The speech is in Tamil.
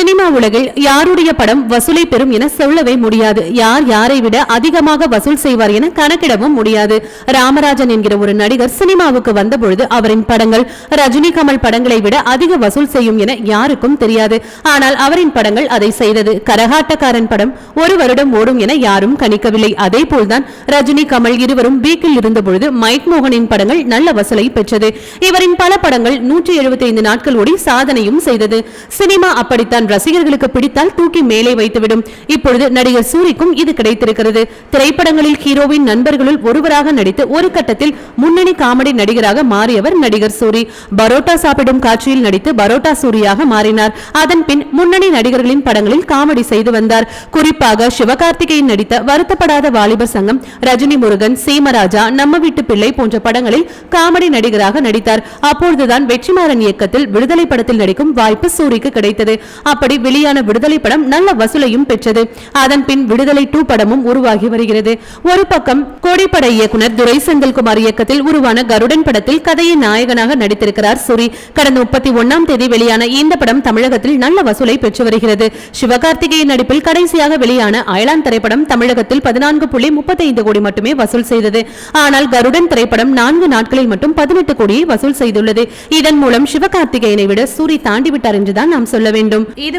சினிமா உலகில் யாருடைய படம் வசூலை பெறும் என சொல்லவே முடியாது. யார் யாரை விட அதிகமாக வசூல் செய்வார் என கணக்கிடவும் முடியாது. ராமராஜன் என்கிற ஒரு நடிகர் சினிமாவுக்கு வந்தபொழுது அவரின் படங்கள் ரஜினி கமல் படங்களை விட அதிக வசூல் செய்யும் என யாருக்கும் தெரியாது. ஆனால் அவரின் படங்கள் அதை செய்தது. கரகாட்டக்காரன் படம் ஒரு வருடம் ஓடும் என யாரும் கணிக்கவில்லை. அதே போல்தான் ரஜினி கமல் இருவரும் வீக்கில் இருந்தபொழுது மைக் மோகனின் படங்கள் நல்ல வசூலை பெற்றது. இவரின் பல படங்கள் நூற்றி எழுபத்தி ஐந்து நாட்கள் ஓடி சாதனையும் செய்தது. சினிமா அப்படித்தான் ரசிகர் ரசிகர்களுக்கு பிடித்தால் தூக்கி மேலே வைத்துவிடும். இப்பொழுது நடிகர் சூரிக்கும் இது கிடைத்திருக்கிறது. திரைப்படங்களில் ஹீரோவின் நண்பர்களுள் ஒருவராக நடித்து ஒரு கட்டத்தில் முன்னணி காமெடி நடிகராக மாறியவர் நடிகர் சூரி. பரோட்டா சாப்பிடும் காட்சியில் நடித்து பரோட்டா சூரியாக மாறினார். அதன் பின் முன்னணி நடிகர்களின் படங்களில் காமெடி செய்து வந்தார். குறிப்பாக சிவகார்த்திகேயன் நடித்த வருத்தப்படாத வாலிபர் சங்கம் ரஜினி முருகன் சீமராஜா நம்ம வீட்டு பிள்ளை போன்ற படங்களில் காமெடி நடிகராக நடித்தார். அப்பொழுதுதான் வெற்றிமாறன் இயக்கத்தில் விடுதலை படத்தில் நடிக்கும் வாய்ப்பு சூரிக்கு கிடைத்தது. அப்படி வெளியான விடுதலை படம் நல்ல வசூலையும் பெற்றது. அதன் பின் விடுதலை டூ படமும் உருவாகி வருகிறது. ஒரு பக்கம் கோடிப்பட இயக்குனர் துரை செந்தில்குமார் இயக்கத்தில் உருவான கருடன் படத்தில் கதையின் நாயகனாக நடித்திருக்கிறார் சூரி. கடந்த முப்பத்தி ஒன்னாம் தேதி வெளியான இந்த படம் தமிழகத்தில் நல்ல வசூலை பெற்று வருகிறது. சிவகார்த்திகேயன் நடிப்பில் கடைசியாக வெளியான அயலான் திரைப்படம் தமிழகத்தில் பதினான்கு புள்ளி முப்பத்தைந்து கோடி மட்டுமே வசூல் செய்தது. ஆனால் கருடன் திரைப்படம் நான்கு நாட்களில் மட்டும் பதினெட்டு கோடியை வசூல் செய்துள்ளது. இதன் மூலம் சிவகார்த்திகேயனை விட சூரி தாண்டிவிட்டார் என்றுதான் நாம் சொல்ல வேண்டும். இது